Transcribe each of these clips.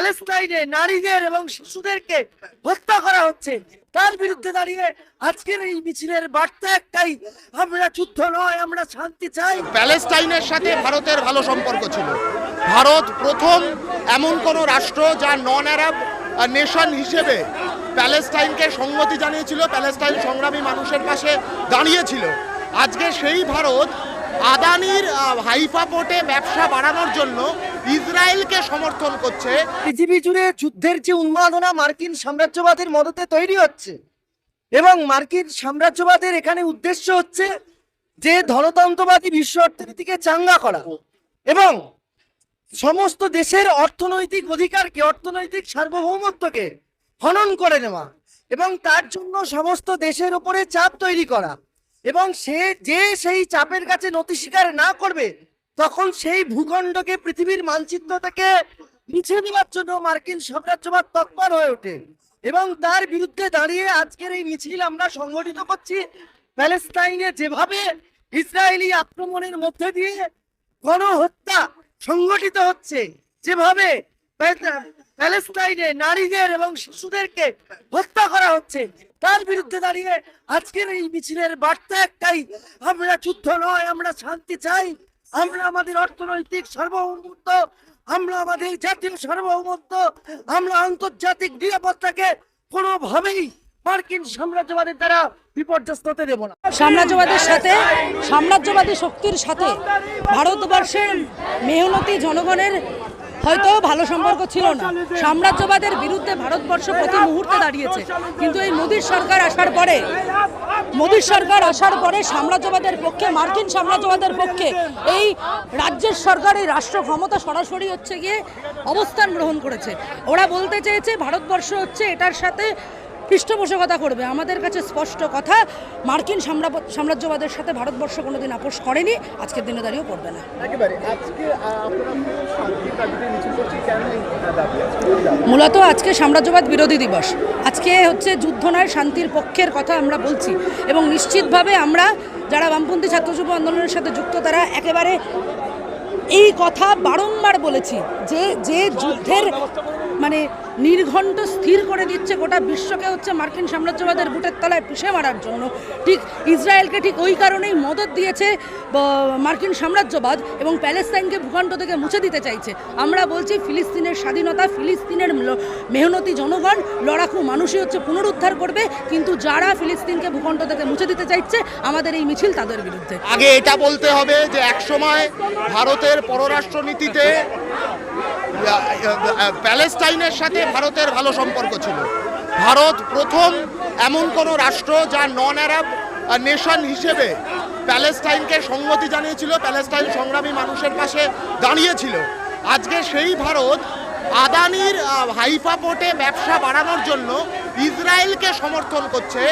প্যালেস্টাইনে নারীদের এবং শিশুদেরকে হত্যা করা হচ্ছে। তার বিরুদ্ধে দাঁড়িয়ে আজকের এই মিছিলের বার্তা একটাই, আমরা যুদ্ধ নয়, আমরা শান্তি চাই। সাথে ভারতের ভালো সম্পর্ক ছিল। ভারত প্রথম এমন কোন রাষ্ট্র যা নন আরব নেশন হিসেবে প্যালেস্টাইনকে সংগতি জানিয়েছিল প্যালেস্টাইন সংগ্রামী মানুষের পাশে দাঁড়িয়েছিল। আজকে সেই ভারত আদানির হাইফা পোর্টে ব্যবসা বাড়ানোর জন্য ইসরায়েলকে সমর্থন করছে। পৃথিবী জুড়ে যুদ্ধের যে উন্মাদনা মার্কিন সাম্রাজ্যবাদের মদতে তৈরি হচ্ছে এবং মার্কিন সাম্রাজ্যবাদের এখানে উদ্দেশ্য হচ্ছে যে ধনতন্ত্রবাদী বিশ্ব অর্থনীতিকে চাঙ্গা করা এবং সমস্ত দেশের অর্থনৈতিক অধিকারকে, অর্থনৈতিক সার্বভৌমত্বকে হনন করে নেওয়া এবং তার জন্য সমস্ত দেশের উপরে চাপ তৈরি করা। এবং সে যে সেই চাপের কাছে নতি স্বীকার না করবে, তখন সেই ভূখণ্ডকে পৃথিবীর মানচিত্র থেকে মুছে দেওয়ার জন্য মার্কিন সাম্রাজ্যবাদ তৎপর হয়ে ওঠে। এবং তার বিরুদ্ধে দাঁড়িয়ে আজকের এই মিছিল আমরা সংগঠিত করছি প্যালেস্তাইনে যেভাবে ইসরায়েলি আক্রমণের মধ্যে দিয়ে গণহত্যা সংগঠিত হচ্ছে, যেভাবে প্যালে- প্যালেস্তাইনে নারীদের এবং শিশুদেরকে হত্যা করা হচ্ছে। তার বিরুদ্ধে দাঁড়িয়ে আজকের এই মিছিলের বার্তা একটাই, আমরা যুদ্ধ নয়, আমরা শান্তি চাই। আমরা আমাদের অর্থনৈতিক সার্বভৌমত্ব, আমরা আমাদের জাতীয় সার্বভৌমত্ব, আমরা আন্তর্জাতিক নিরাপত্তাকে কোনোভাবেই মার্কিন সাম্রাজ্যবাদের দ্বারা বিপর্যস্ত হতে দেব না। সাম্রাজ্যবাদের সাথে, সাম্রাজ্যবাদী শক্তির সাথে ভারতবর্ষের মেহনতি জনগণের হয়তো ভালো সম্পর্ক ছিল না। সাম্রাজ্যবাদের বিরুদ্ধে ভারতবর্ষ প্রতি মুহূর্তে দাঁড়িয়েছে। কিন্তু এই মোদীর সরকার আসার পরে, মোদীর সরকার আসার পরে সাম্রাজ্যবাদের পক্ষে, মার্কিন সাম্রাজ্যবাদের পক্ষে এই রাজ্যের সরকার, এই রাষ্ট্র ক্ষমতা সরাসরি হচ্ছে গিয়ে অবস্থান গ্রহণ করেছে। ওরা বলতে চেয়েছে, ভারতবর্ষ হচ্ছে এটার সাথে পৃষ্ঠপোষকতা করবে। আমাদের কাছে স্পষ্ট কথা, মার্কিন সাম্রাজ্যবাদের সাথে ভারতবর্ষ কোনোদিন আপোষ করেনি। আজকের দিনে দাঁড়িয়েও করবে না। একেবারে। আজকে মূলত আজকে সাম্রাজ্যবাদ বিরোধী দিবস। আজকে হচ্ছে যুদ্ধ নয়, শান্তির পক্ষের কথা আমরা বলছি। এবং নিশ্চিতভাবে আমরা যারা বামপন্থী ছাত্র যুব আন্দোলনের সাথে যুক্ত, তারা একেবারে এই কথা বারংবার বলেছি যে যে যুদ্ধের মানে নির্ঘণ্ট স্থির করে দিচ্ছে গোটা বিশ্বকে হচ্ছে মার্কিন সাম্রাজ্যবাদের বুটের তলায় পিষে মারার জন্য। ঠিক ইসরায়েলকে ঠিক ওই কারণেই মদত দিয়েছে মার্কিন সাম্রাজ্যবাদ এবং প্যালেস্তাইনকে ভূখণ্ড থেকে মুছে দিতে চাইছে। আমরা বলছি ফিলিস্তিনের স্বাধীনতা, ফিলিস্তিনের মেহনতি জনগণ, লড়াকু মানুষই হচ্ছে পুনরুদ্ধার করবে, কিন্তু যারা ফিলিস্তিনকে ভূখণ্ড থেকে মুছে দিতে চাইছে, আমাদের এই মিছিল তাদের বিরুদ্ধে। আগে এটা বলতে হবে যে একসময় ভারতের পররাষ্ট্রনীতিতে প্যালেস্টাইনের সাথে ভারতের ভালো সম্পর্ক ছিল। ভারত প্রথম এমন কোন রাষ্ট্র যা নন আরব নেশন হিসেবে প্যালেস্টাইনকে সংগতি জানিয়েছিল, প্যালেস্টাইন সংগ্রামী মানুষের পাশে দাঁড়িয়েছিল। আজকে সেই ভারত আদানির হাইফা পোর্টে ব্যবসা বাড়ানোর জন্য ইসরায়েলকে সমর্থন করছে,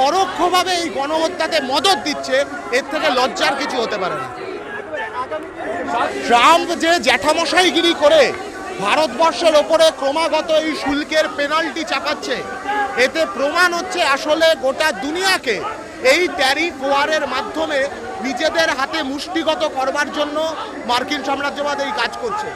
পরোক্ষভাবে এই গণহত্যাতে মদত দিচ্ছে, এর থেকে লজ্জার কিছু হতে পারে না। ট্রাম্প যে জ্যাঠামশাইগিরি করে ভারতবর্ষের ওপরে ক্রমাগত এই শুল্কের পেনাল্টি চাপাচ্ছে। এতে প্রমাণ হচ্ছে আসলে গোটা দুনিয়াকে এই ট্যারিফ ওয়ারের মাধ্যমে নিজেদের হাতে মুষ্টিগত করবার জন্য মার্কিন সাম্রাজ্যবাদ এই কাজ করছে।